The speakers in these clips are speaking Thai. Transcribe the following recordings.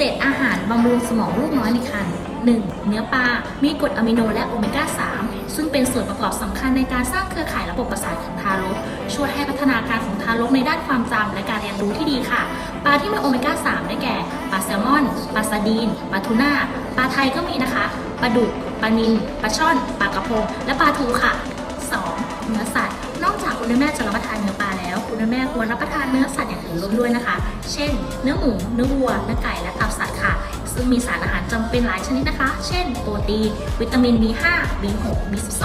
7อาหารบำรุงสมองลูกน้อยในครรภ์ 1. เนื้อปลา มีกรดอะมิโนและโอเมก้า 3 ซึ่งเป็นส่วนประกอบสำคัญในการสร้างเครือข่ายระบบประสาทของทารก ช่วยให้พัฒนาการของทารกในด้านความจำและการเรียนรู้ที่ดีค่ะ ปลาที่มีโอเมก้า 3 ได้แก่ ปลาแซลมอน ปลาซาดีน ปลาทูน่า ปลาไทยก็มีนะคะ ปลาดุก ปลานิล ปลาช่อน ปลากระพง และปลาทูค่ะ 2. เนื้อสัตว์ นอกจากคุณแม่จะรับประทานเนื้อปลา แล้วคุณแม่ควรรับประทานเนื้อสัตว์อย่างอื่นร่วมด้วยนะคะ เช่น เนื้อหมูเนื้อวัวเนื้อไก่และตับสัตว์ค่ะ ซึ่งมีสารอาหารจำเป็นหลายชนิดนะคะ เช่น โปรตีน วิตามิน B5 B6 B12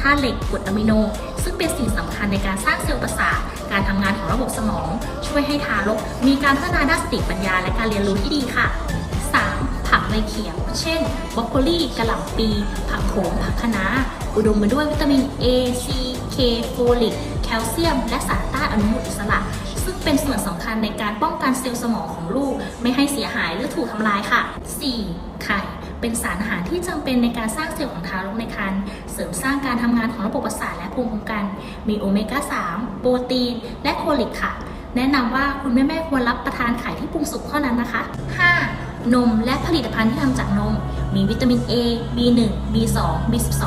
ธาตุเหล็กกรดอะมิโน ซึ่งเป็นสิ่งสำคัญในการสร้างเซลล์ประสาทการทำงานของระบบสมอง ช่วยให้ทารก มีการพัฒนาด้านสติปัญญาและการเรียนรู้ที่ดีค่ะ 3. ผักใบเขียว เช่นบรอกโคลีกระหล่ำปี ผักโขมผักคะน้าอุดมไปด้วยวิตามิน A C K โฟลิก ลเซียม และสารต้านอนุมูลอิสระ ซึ่งเป็นส่วนสำคัญในการป้องกันเซลล์สมองของลูก ไม่ให้เสียหายหรือถูกทำลายค่ะ 4. ไข่เป็นสารอาหารที่จำเป็นในการสร้างเซลล์ของทารกในครรภ์เสริมสร้างการทำงานของระบบประสาทและภูมิคุ้มกัน มีโอเมก้า 3 โปรตีน และโคลิกค่ะ แนะนำว่าคุณแม่ๆควรรับประทานไข่ที่ปรุงสุกเท่านั้นนะคะ 5. นมและผลิตภัณฑ์ที่ทำจากนม มีวิตามิน A B1 B2 B12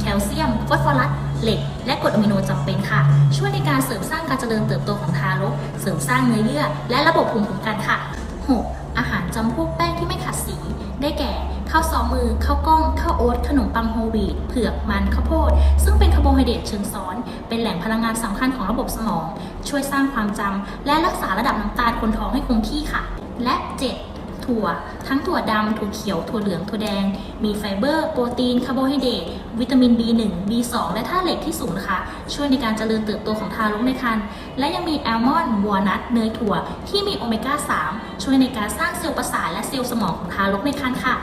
แคลเซียม ฟอสฟอรัส เหล็ก และกรดอะมิโนจำเป็นค่ะ ช่วยในการเสริมสร้างการเจริญเติบโตของทารก เสริมสร้างเนื้อเยื่อ และระบบภูมิคุ้มกันค่ะ 6. อาหารจำพวกแป้งที่ไม่ขัดสี ได้แก่ข้าวซอมือข้าวกล้องข้าวโอ๊ตขนมปังโฮลวีตเผือกมันข้าวโพด ซึ่งเป็นคาร์โบไฮเดรตเชิงซ้อน เป็นแหล่งพลังงานสำคัญของระบบสมอง ช่วยสร้างความจำและรักษาระดับน้ำตาลคนท้องให้คงที่ค่ะ และ 7. ถั่ว ทั้งถั่วดำถั่วเขียว ถั่วเหลือง ถั่วแดง มีไฟเบอร์ โปรตีน คาร์โบไฮเดรต วิตามิน B1 B2 และธาตุเหล็กที่สูงนะคะ ช่วยในการเจริญเติบโตของทารกในครรภ์ และยังมีแอลมอนด์วอลนัท เนยถั่ว ที่มีโอเมก้า 3 ช่วยในการสร้างเซลล์ประสาทและเซลล์สมองของทารกในครรภ์ค่ะ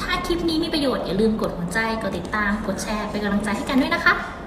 ถ้าคลิปนี้มีประโยชน์อย่าลืมกดหัวใจ กดติดตาม กดแชร์ เป็นกำลังใจให้กันด้วยนะคะ